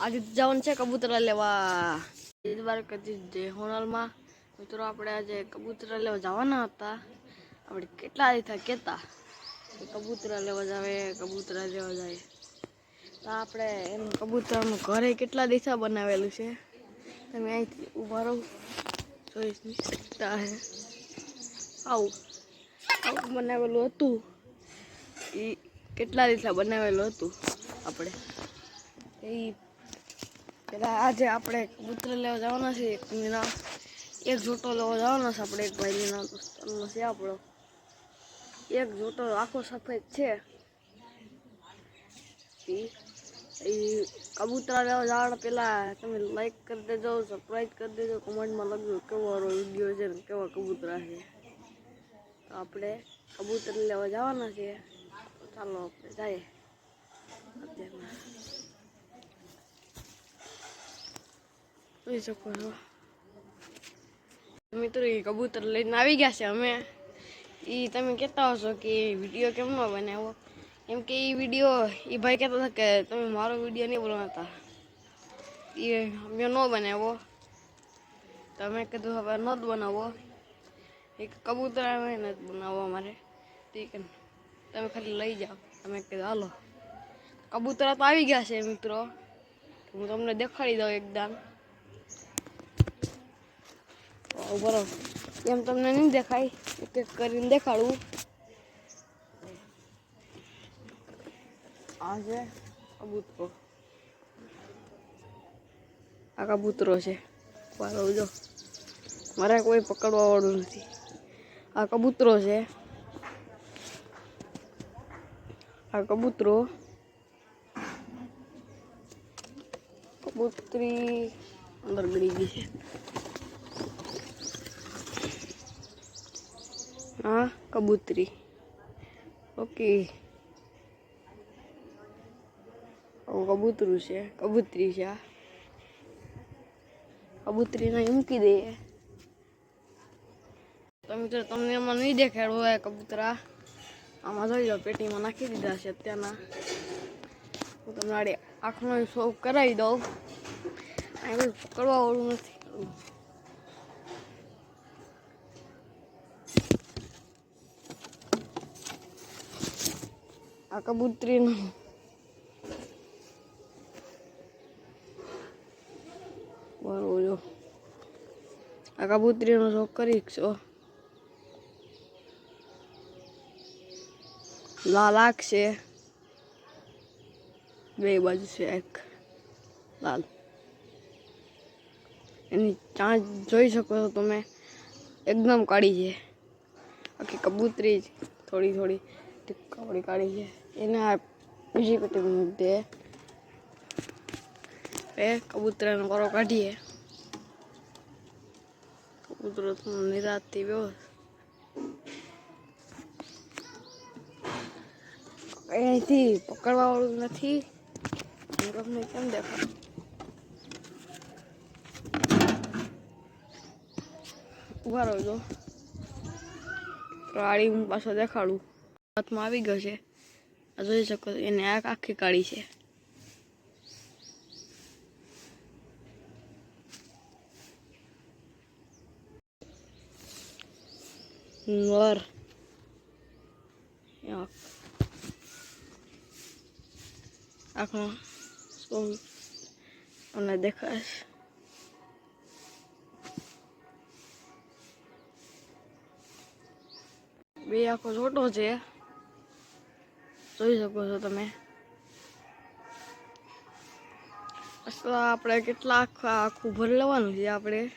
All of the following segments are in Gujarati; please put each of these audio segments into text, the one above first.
આજે જવાનું છે કબૂતરા લેવા. દ્વારકાથી જે હોનલમાં. મિત્રો, આપણે આજે કબૂતરા લેવા જવાના હતા. આપણે કેટલા દીધા કહેતા કબૂતરા લેવા જાવે, કબૂતરા લેવા જાય. તો આપણે એનું કબૂતરાનું ઘરે કેટલા દિશા બનાવેલું છે? તમે અહીંથી ઊભા રહો. જોઈશ શકતા હે. આવું. આવું બનાવેલું હતું. એ કેટલા દિશા બનાવેલું હતું આપણે? એ પેલા આજે આપણે કબૂતર લેવા જવાના છે એક મહિના એક જોટો લેવા જવાના છે આપણે, એક ભાઈના દોસ્તારનો છે આપણો. એક જોટો આખો સફેદ છે. એ કબૂતરા લેવા જવાના પહેલાં તમે લાઈક કરી દેજો સબસ્ક્રાઈબ કરી દેજો કમેન્ટમાં લખજો કેવો વીડિયો છે ને કેવા કબૂતરા છે. આપણે કબૂતર લેવા જવાના છે ચાલો આપણે જઈએ. અત્યારના જોઈ શકો છો મિત્રો એ કબૂતર લઈને આવી ગયા છે અમે. એ તમે કહેતા હશો કે વીડિયો કેમ ન બનાવ્યો? એમ કે એ વીડિયો એ ભાઈ કહેતા હતા કે તમે મારો વીડિયો નહીં બનાવતા. એ અમે ન બનાવ્યો. તમે કીધું હવે ન જ બનાવો. એક કબૂતર આવે ને જ બનાવો અમારે. ઠીક તમે ખાલી લઈ જાઓ. તમે કીધું, હાલો. કબૂતરા તો આવી ગયા છે મિત્રો. હું તમને દેખાડી દઉં એકદમ. બરાબર. એમ તમને નહીં દેખાય એક એક કરીને દેખાડવું આ છે કબૂતરો. આ કબૂતરો છે. બરાબર જો. મારે કોઈ પકડવા વાળું નથી. આ કબૂતરો છે. આ કબૂતરો. કબૂતરી અંદર ગળી ગઈ છે. હા કબૂતરી. ઓકે. કબૂતરું છે, કબૂતરી છે આ. કબૂતરીને મૂકી દઈએ તો મિત્રો, તમને એમાં નહીં દેખાડવું હોય કબૂતરા. આમાં જોઈ લો, પેટીમાં નાખી દીધા છે અત્યારના. હું તમને આંખનો શો કરાવી દઉં. અહીં બધું પકડવા વાળું નથી. આ કબૂતરીનું. બરોબર જો આ કબૂતરીનો શોખ કરી છો. લાલ આંખ છે. બે બાજુ છે એક. લાલ. એની ચાંચ જોઈ શકો છો તમે. એકદમ કાળી છે. આખી કબૂતરી જ થોડી થોડી ટીપકા વળી કાઢી છે. એને બીજી પેટી મૂકી દે. એ કબૂતરાનો કરો કાઢીએ. કબૂતરો તો નિરાતથી બેહો. અહીંથી પકડવા વાળું નથી તમને કેમ દેખાય ઊભા રહો ગાડી હું પાછો દેખાડું. હાથમાં આવી ગયો છે. આ જોઈ શકો એને આ આખી કાળી છે. નર. આખો. તમને દેખાશ. બે આખો છોટો છે. જોઈ શકો છો તમે. આપણે કેટલા આખા ભર લેવાનું છે આપણે.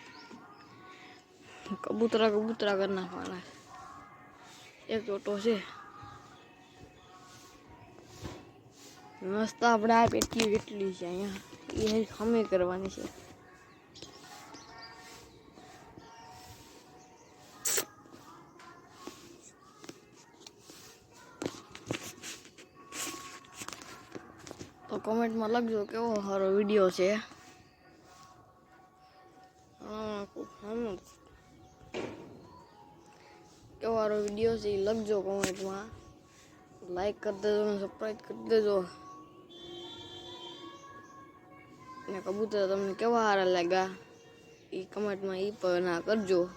કબૂતરા કબૂતરા કરી નાખવાના. એક ચોટો છે. મસ્ત આપણે આ પેટી કેટલી છે અહીંયા. એ ખમી કરવાની છે. કમેન્ટમાં લખજો કેવો સારો વીડિયો છે. હા, હમ. કેવો સારો વીડિયો છે એ લખજો કમેન્ટમાં લાઈક કરી દેજો અને સબસ્ક્રાઈબ કરી દેજો. ને કબૂતર તમને કેવા સારા લાગ્યા એ કમેન્ટમાં એ પણ ના કરજો.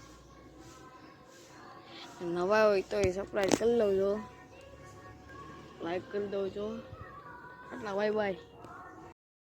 નવા હોય તો એ સબસ્ક્રાઈબ કરી લેજો. લાઈક કરી દઉં છો เราไว้ไว้